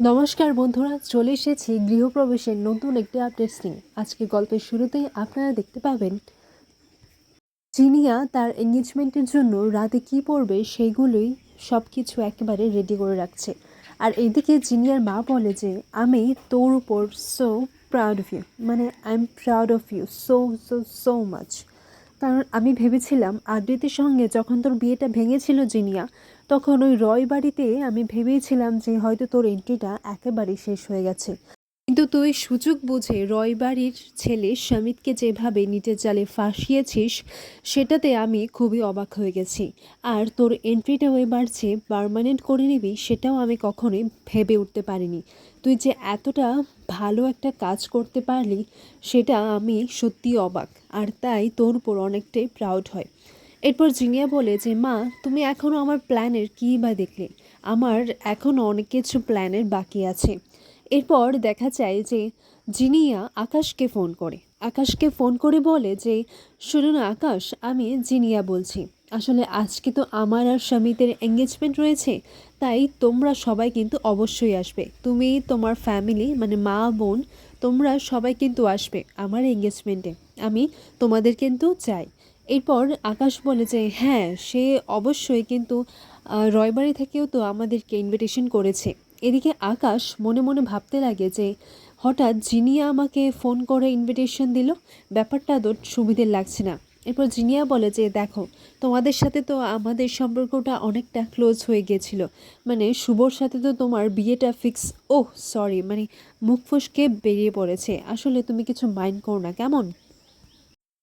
নমস্কার বন্ধুরা, চলে এসেছি গৃহপ্রবেশের নতুন একটি আপডেটস নিয়ে। আজকে গল্পের শুরুতেই আপনারা দেখতে পাবেন, জিনিয়া তার এঙ্গেজমেন্টের জন্য রাতে কী পরবে সেইগুলোই সব কিছু একেবারে রেডি করে রাখছে। আর এদিকে জিনিয়ার মা বলে যে, আমি তোর উপর সো প্রাউড অফ ইউ মানে I am proud of you so so so much কারণ আমি ভেবেছিলাম আদ্রিতের সঙ্গে যখন তোর বিয়েটা ভেঙেছিল জিনিয়া তখন ওই রয় বাড়িতে আমি ভেবেছিলাম যে হয়তো তোর এন্ট্রিটা একেবারেই শেষ হয়ে গেছে। কিন্তু তুই সুযোগ বুঝে রয় বাড়ির ছেলে সমিতকে যেভাবে নিচের জালে ফাঁসিয়েছিস, সেটাতে আমি খুবই অবাক হয়ে গেছি। আর তোর এন্ট্রিটাও এবার যে পারমানেন্ট করে নিবি, সেটাও আমি কখনোই ভেবে উঠতে পারিনি। তুই যে এতটা ভালো একটা কাজ করতে পারলি, সেটা আমি সত্যি অবাক। আর তাই তোর উপর অনেকটাই প্রাউড হয়। এরপর জিনিয়া বলে যে, মা, তুমি এখনও আমার প্ল্যানের কী বা দেখলে? আমার এখনও অনেক কিছু প্ল্যানের বাকি আছে। এরপর দেখা যায় যে, জিনিয়া আকাশকে ফোন করে। আকাশকে ফোন করে বলে যে শুনুন আকাশ, আমি জিনিয়া বলছি। আসলে আজকে তো আমার আর স্বামীদের এঙ্গেজমেন্ট রয়েছে, তাই তোমরা সবাই কিন্তু অবশ্যই আসবে। তুমি, তোমার ফ্যামিলি মানে মা, বোন, তোমরা সবাই কিন্তু আসবে আমার এঙ্গেজমেন্টে আমি তোমাদের কিন্তু চাই। এরপর আকাশ বলে যে হ্যাঁ সে অবশ্যই কিন্তু রয়বাড়ি থেকেও তো আমাদেরকে ইনভিটেশন করেছে। এদিকে আকাশ মনে মনে ভাবতে লাগে যে, হঠাৎ জিনিয়া আমাকে ফোন করে ইনভিটেশন দিল। ব্যাপারটা তো সুবিধের লাগছে না। এরপর জিনিয়া বলে যে, দেখো, তোমাদের সাথে তো আমাদের সম্পর্কটা অনেকটা ক্লোজ হয়ে গিয়েছিল মানে শুভর সাথে তো তোমার বিয়েটা ফিক্স ওহ সরি মানে মুখ ফসকে বেরিয়ে পড়েছে। আসলে তুমি কিছু মাইন্ড করো না, কেমন?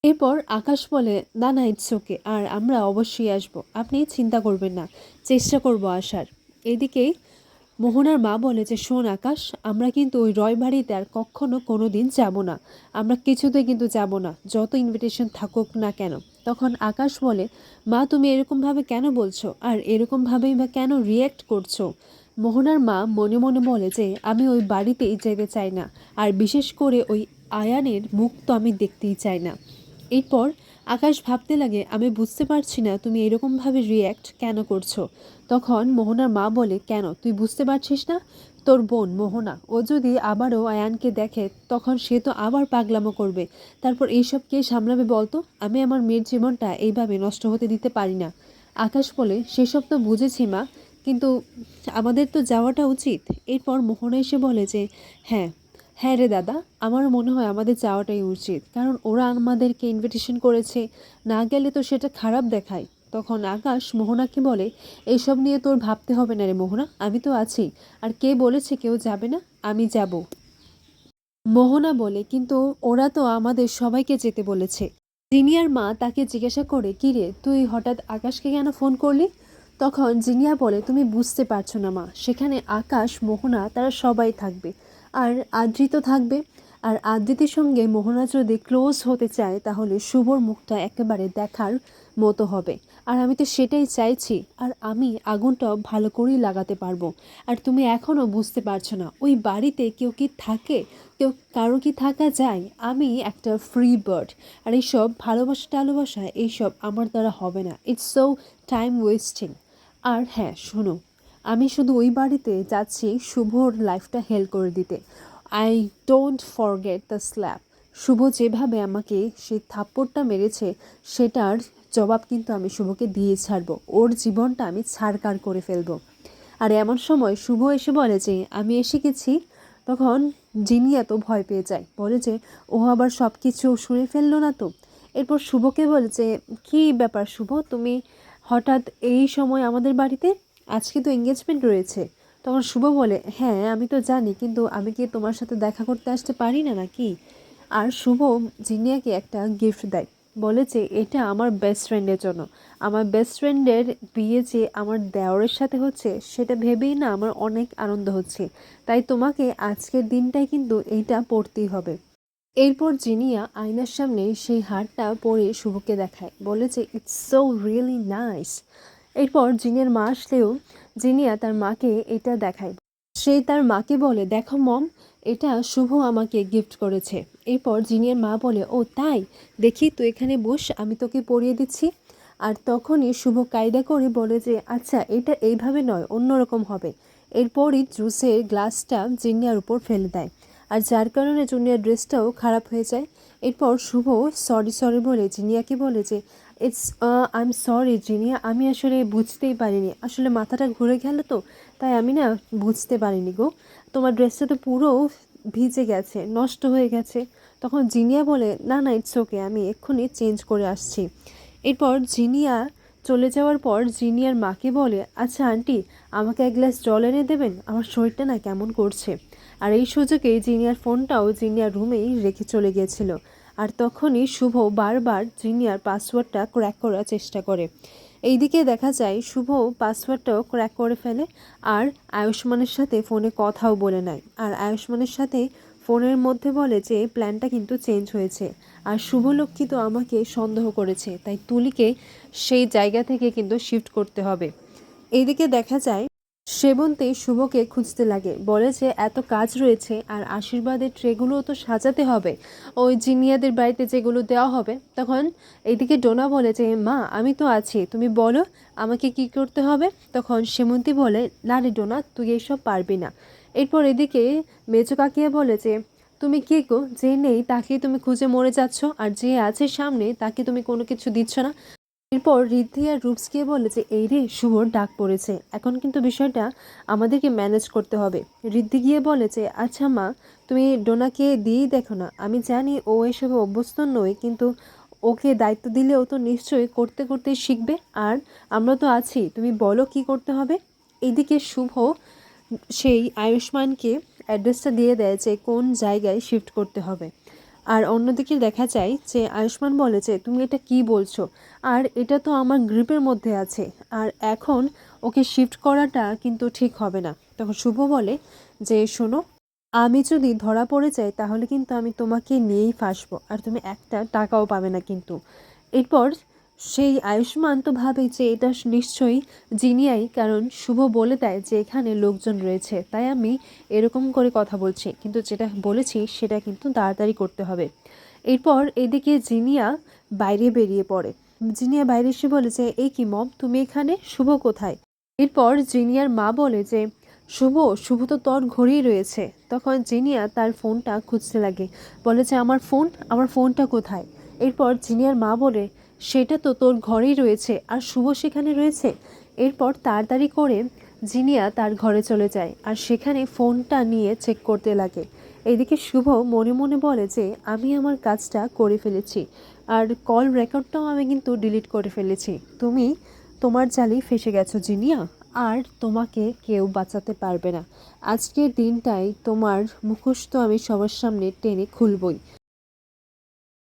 এরপর আকাশ বলে, না না ইটস আর আমরা অবশ্যই আসব। আপনি চিন্তা করবেন না, চেষ্টা করব আসার। এদিকে মোহনার মা বলে যে, শোন আকাশ, আমরা কিন্তু ওই রয় বাড়িতে আর কখনো কোনো দিন যাব না। আমরা কিছুতে কিন্তু যাব না, যত ইনভিটেশন থাকুক না কেন। তখন আকাশ বলে, মা, তুমি এরকমভাবে কেন বলছো? আর এরকমভাবেই বা কেন রিয়্যাক্ট করছ? মোহনার মা মনে মনে বলে যে, আমি ওই বাড়িতেই যেতে চাই না, আর বিশেষ করে ওই আয়ানের মুখ তো আমি দেখতেই চাই না। এরপর আকাশ ভাবতে লাগে, আমি বুঝতে পারছি না, তুমি এরকমভাবে রিয়্যাক্ট কেন করছ? তখন মোহনার মা বলে, কেন? তুই বুঝতে পারছিস না? তোর বোন মোহনা, ও যদি আবারও আয়ানকে দেখে, তখন সে তো আবার পাগলামো করবে। তারপর এইসব কে সামলাবে বলতো? আমি আমার মেয়ের জীবনটা এইভাবে নষ্ট হতে দিতে পারি না। আকাশ বলে, সেসব তো বুঝেছি মা, কিন্তু আমাদের তো যাওয়াটা উচিত। এরপর মোহনা এসে বলে যে হ্যাঁ হ্যাঁ রে দাদা আমার মনে হয় আমাদের যাওয়াটাই উচিত। কারণ ওরা আমাদেরকে ইনভিটেশন করেছে, না গেলে তো সেটা খারাপ দেখায়। তখন আকাশ মোহনাকে বলে, এইসব নিয়ে তোর ভাবতে হবে না রে মোহনা, আমি তো আছি। আর কে বলেছে কেউ যাবে না, আমি যাব। মোহনা বলে, কিন্তু ওরা তো আমাদের সবাইকে যেতে বলেছে। জিনিয়ার মা তাকে জিজ্ঞাসা করে, কি রে, তুই হঠাৎ আকাশকে কেন ফোন করলি? তখন জিনিয়া বলে, তুমি বুঝতে পারছ না মা, সেখানে আকাশ, মোহনা, তারা সবাই থাকবে। আর আদ্রিত থাকবে। আর আদ্রিতের সঙ্গে মোহনা যদি ক্লোজ হতে চায়, তাহলে শুভর মুখটা একেবারে দেখার মতো হবে। আর আমি তো সেটাই চাইছি, আর আমি আগুনটাও ভালো করেই লাগাতে পারব। আর তুমি এখনও বুঝতে পারছ না, ওই বাড়িতে কেউ কি থাকে? কেউ কারও কি থাকা যায়? আমি একটা ফ্রি বার্ড আর এইসব ভালোবাসা টালোবাসা, এইসব আমার দ্বারা হবে না। ইটস সো টাইম ওয়েস্টিং আর হ্যাঁ শোনো আমি শুধু ওই বাড়িতে যাচ্ছি শুভর লাইফটা হেল্প করে দিতে। I don't forget the slap Shubh যেভাবে আমাকে সেই থাপ্পড়টা মেরেছে, সেটার জবাব কিন্তু আমি শুভকে দিয়ে ছাড়বো। ওর জীবনটা আমি ছাড়কার করে ফেলব। আর এমন সময় শুভ এসে বলে যে, আমি এসে গেছি। তখন জিনি এত ভয় পেয়ে যায়। বলে যে, ও আবার সব কিছু শুনে ফেলল না তো? এরপর শুভকে বলে যে, কী ব্যাপার শুভ? তুমি হঠাৎ এই সময় আমাদের বাড়িতে? আজকে তো এঙ্গেজমেন্ট রয়েছে। তখন শুভ বলে হ্যাঁ আমি তো জানি, কিন্তু আমি কি তোমার সাথে দেখা করতে আসতে পারি না নাকি? আর শুভ জিনিয়াকে একটা গিফট দেয়। বলে যে, এটা আমার বেস্ট ফ্রেন্ডের জন্য। আমার বেস্ট ফ্রেন্ডের বিয়ে যে আমার দেওরের সাথে হচ্ছে, সেটা ভেবেই না আমার অনেক আনন্দ হচ্ছে। তাই তোমাকে আজকের দিনটাই কিন্তু এইটা পড়তেই হবে। এরপর জিনিয়া আয়নার সামনে সেই হারটা পরে শুভকে দেখায়। বলে যে ইটস সো রিয়েলি নাইস এরপর জিনের মা আসলেও জিনিয়া তার মাকে এটা দেখায়। সে তার মাকে বলে, দেখো মম, এটা শুভ আমাকে গিফট করেছে। এরপর জিনিয়ার মা বলে, ও তাই? দেখি, তুই এখানে বস, আমি তোকে পরিয়ে দিচ্ছি। আর তখনই শুভ কায়দা করে বলে যে আচ্ছা এটা এইভাবে নয়, অন্যরকম হবে। এরপরই জুসের গ্লাসটা জিনিয়ার উপর ফেলে দেয়। আর যার কারণে জুনিয়ার ড্রেসটাও খারাপ হয়ে যায়। এরপর শুভ, সরি সরি, বলে জিনিয়াকে বলে যে it's I am sorry Zinia. আমি আসলে বুঝতেই পারিনি। আসলে মাথাটা ঘুরে গেল তো, তাই আমি না বুঝতে পারিনি গো। তোমার ড্রেসটা তো পুরো ভিজে গেছে, নষ্ট হয়ে গেছে। তখন জিনিয়া বলে, না না ইটস ওকে আমি এক্ষুনি চেঞ্জ করে আসছি। এরপর জিনিয়া চলে যাওয়ার পর জিনিয়ার মাকে বলে আচ্ছা আন্টি, আমাকে এক গ্লাস জল এনে দেবেন? আমার শরীরটা না কেমন করছে? আর এই সুযোগে জিনিয়ার ফোনটাও জিনিয়ার রুমেই রেখে চলে গিয়েছিল। আর তখনই শুভ বারবার জিনিয়ার পাসওয়ার্ডটা ক্র্যাক করার চেষ্টা করে। এইদিকে দেখা যায় শুভ পাসওয়ার্ডটাও ক্র্যাক করে ফেলে আর আয়ুষ্মানের সাথে ফোনে কথাও বলে নেয়। আর আয়ুষ্মানের সাথে ফোনের মধ্যে বলে যে, প্ল্যানটা কিন্তু চেঞ্জ হয়েছে। আর শুভলক্ষ্মী তো আমাকে সন্দেহ করেছে, তাই তুলিকে সেই জায়গা থেকে কিন্তু শিফট করতে হবে। এইদিকে দেখা যায় সেবন্তী শুভকে খুঁজতে লাগে। বলে যে, এত কাজ রয়েছে, আর আশীর্বাদের ট্রেগুলোও তো সাজাতে হবে। ওই জিনিয়াদের বাড়িতে যেগুলো দেওয়া হবে, তখন এইদিকে ডোনা বলে যে, মা, আমি তো আছি, তুমি বলো, আমাকে কি করতে হবে? তখন সেমন্তী বলে, না রে ডোনা, তুই এইসব পারবি না। এরপর এদিকে মেজো কাকিয়া বলে যে, তুমি কে গো? যে নেই তাকে তুমি খুঁজে মরে যাচ্ছ, আর যে আছে সামনে, তাকে তুমি কোনো কিছু দিচ্ছ না। এরপর রিদ্ধি আর রূপস বলে যে, এই রে, শুভর ডাক পড়েছে। এখন কিন্তু বিষয়টা আমাদেরকে ম্যানেজ করতে হবে। রিদ্ধি গিয়ে বলে যে আচ্ছা মা, তুমি ডোনাকে দিয়েই দেখো না। আমি জানি ও এসবে অভ্যস্ত নয়, কিন্তু ওকে দায়িত্ব দিলে ও তো নিশ্চয়ই করতে করতে শিখবে। আর আমরা তো আছি, তুমি বলো কি করতে হবে? এদিকে শুভ সেই আয়ুষ্মানকে অ্যাড্রেসটা দিয়ে দেয় যে, কোন জায়গায় শিফট করতে হবে। আর অন্যদিকে দেখা যায় যে আয়ুষ্মান বলে যে, তুমি এটা কি বলছো? আর এটা তো আমার গ্রিপের মধ্যে আছে। আর এখন ওকে শিফট করাটা কিন্তু ঠিক হবে না। তখন শুভ বলে যে, শোনো, আমি যদি ধরা পড়ে যাই তাহলে কিন্তু আমি তোমাকে নিয়েই ফাঁসবো। আর তুমি একটা টাকাও পাবে না কিন্তু। এরপর সেই আয়ুষ্মান তো ভাবে যে এটা নিশ্চয়ই জিনিয়াই, কারণ শুভ বলে দেয় যে এখানে লোকজন রয়েছে। তাই আমি এরকম করে কথা বলছি, কিন্তু যেটা বলেছি সেটা কিন্তু তাড়াতাড়ি করতে হবে। এরপর এদিকে জিনিয়া বাইরে বেরিয়ে পড়ে। জিনিয়া বাইরে এসে বলে যে, এই কি মম, তুমি এখানে? শুভ কোথায়? এরপর জিনিয়ার মা বলে যে, শুভ শুভ তো তোর ঘরেই রয়েছে। তখন জিনিয়া তার ফোনটা খুঁজতে লাগে। বলে যে, আমার ফোন? আমার ফোনটা কোথায়? এরপর জিনিয়ার মা বলে সেটা তো তোর ঘরেই রয়েছে আর শুভ সেখানে রয়েছে। এরপর তাড়াতাড়ি করে জিনিয়া তার ঘরে চলে যায় আর সেখানে ফোনটা নিয়ে চেক করতে লাগে। এদিকে শুভ মনে মনে বলে যে, আমি আমার কাজটা করে ফেলেছি আর কল রেকর্ডটাও আমি কিন্তু ডিলিট করে ফেলেছি। তুমি তোমার জালি ফেসে গেছো জিনিয়া, আর তোমাকে কেউ বাঁচাতে পারবে না। আজকের দিনটাই তোমার মুখোশ তো আমি সবার সামনে টেনে খুলবই।